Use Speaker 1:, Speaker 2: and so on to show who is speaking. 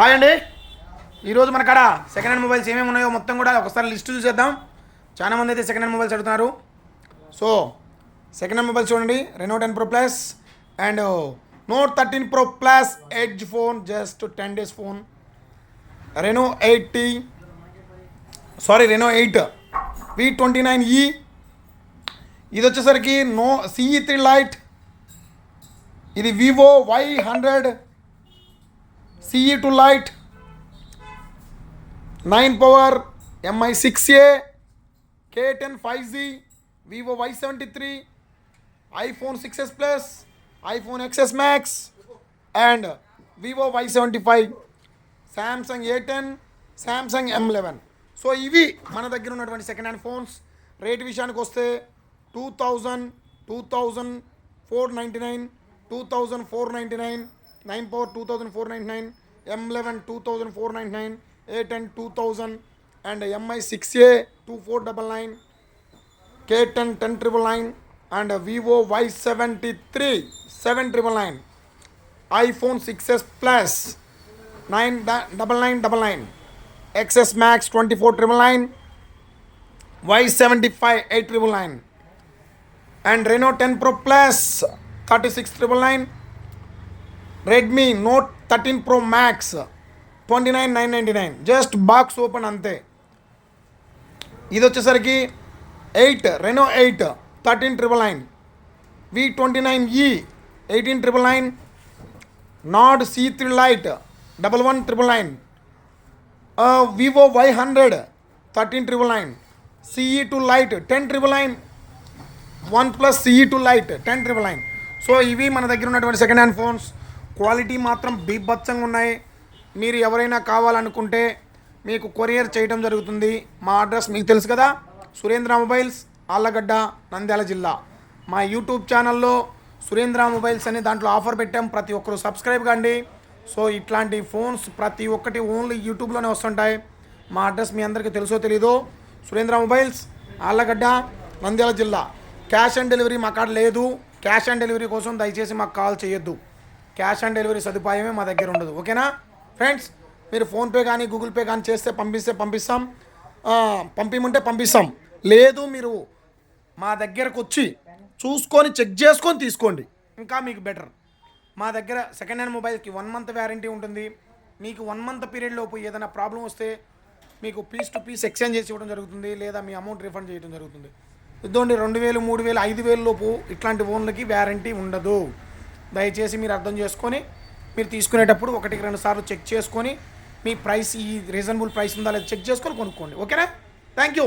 Speaker 1: Hi అండి. ఈరోజు మన కాడ సెకండ్ హ్యాండ్ మొబైల్స్ ఏమేమి ఉన్నాయో మొత్తం కూడా ఒకసారి లిస్ట్ చూసేద్దాం. చాలా మంది అయితే సెకండ్ హ్యాండ్ మొబైల్స్ అడుగుతున్నారు. సో సెకండ్ హ్యాండ్ మొబైల్స్ చూడండి. Reno ten pro plus and Note thirteen pro plus edge phone just ten days phone Reno eighty sorry Reno eight V twenty nine E ఇది వచ్చేసరికి నో CE three lite ఇది Vivo Y hundred CE two lite nine power MI six A K ten five G Vivo Y seventy three iPhone six S plus iPhone XS max and Vivo Y seventy five Samsung A ten Samsung M eleven so ఇవి మన దగ్గర ఉన్నటువంటి second hand phones rate విషయానికి వస్తే two thousand two thousand four ninety nine two thousand four ninety nine nine power two thousand four nine nine M eleven two thousand four nine nine A ten two thousand and MI six A two four double nine K ten ten triple nine and Vivo Y seventy three seven triple nine iPhone six S plus nine double nine double nine XS max twenty four triple nine Y seventy five eight triple nine and Reno ten pro plus thirty six triple nine Redmi Note thirteen pro max twenty nine nine ninety nine just box open అంతే. ఇది వచ్చేసరికి eight Reno eight thirteen triple nine V twenty nine E eighteen triple nine Nord C three lite double one triple nine Vivo Y hundred thirteen triple nine CE two lite ten triple nine one plus CE two lite ten triple nine so ఇవి మన దగ్గర ఉన్నటువంటి second hand phones quality మాత్రం బీభత్సంగా ఉన్నాయి. మీరు ఎవరైనా కావాలనుకుంటే మీకు కొరియర్ చేయడం జరుగుతుంది. మా అడ్రస్ మీకు తెలుసు కదా? సురేంద్ర మొబైల్స్ ఆళ్ళగడ్డ నంద్యాల జిల్లా. మా యూట్యూబ్ ఛానల్లో సురేంద్ర మొబైల్స్ అనే దాంట్లో ఆఫర్ పెట్టాం. ప్రతి ఒక్కరు సబ్స్క్రైబ్ కండి. సో ఇట్లాంటి ఫోన్స్ ప్రతి ఒక్కటి ఓన్లీ యూట్యూబ్లోనే వస్తుంటాయి. మా అడ్రస్ మీ అందరికీ తెలుసో తెలీదో? సురేంద్ర మొబైల్స్ ఆళ్ళగడ్డ నంద్యాల జిల్లా. క్యాష్ ఆన్ డెలివరీ మా కాడ లేదు. క్యాష్ ఆన్ డెలివరీ కోసం దయచేసి మాకు కాల్ చేయొద్దు. క్యాష్ ఆన్ డెలివరీ సదుపాయమే మా దగ్గర ఉండదు. ఓకేనా? ఫ్రెండ్స్ మీరు ఫోన్పే కానీ గూగుల్ పే కానీ చేస్తే పంపిస్తే పంపిస్తాం. పంపిమంటే పంపిస్తాం. లేదు మీరు మా దగ్గరకు వచ్చి చూసుకొని చెక్ చేసుకొని తీసుకోండి. ఇంకా మీకు బెటర్. మా దగ్గర సెకండ్ హ్యాండ్ మొబైల్కి వన్ మంత్ వ్యారంటీ ఉంటుంది. మీకు వన్ మంత్ పీరియడ్ లోపు ఏదైనా ప్రాబ్లం వస్తే మీకు పీస్ టు పీస్ ఎక్స్చేంజ్ చేసి ఇవ్వడం జరుగుతుంది లేదా మీ అమౌంట్ రిఫండ్ చేయడం జరుగుతుంది. ఇద్దండి రెండు వేలు మూడు వేలు ఐదు వేలు లోపు ఇట్లాంటి ఫోన్లకి వ్యారంటీ ఉండదు. దయచేసి మీరు అర్థం చేసుకొని మీరు తీసుకునేటప్పుడు ఒకటికి రెండు సార్లు చెక్ చేసుకొని మీ ప్రైస్ ఈ రీజనబుల్ ప్రైస్ ఉందా లేదా చెక్ చేసుకొని కొనుక్కోండి. ఓకేనా? Thank you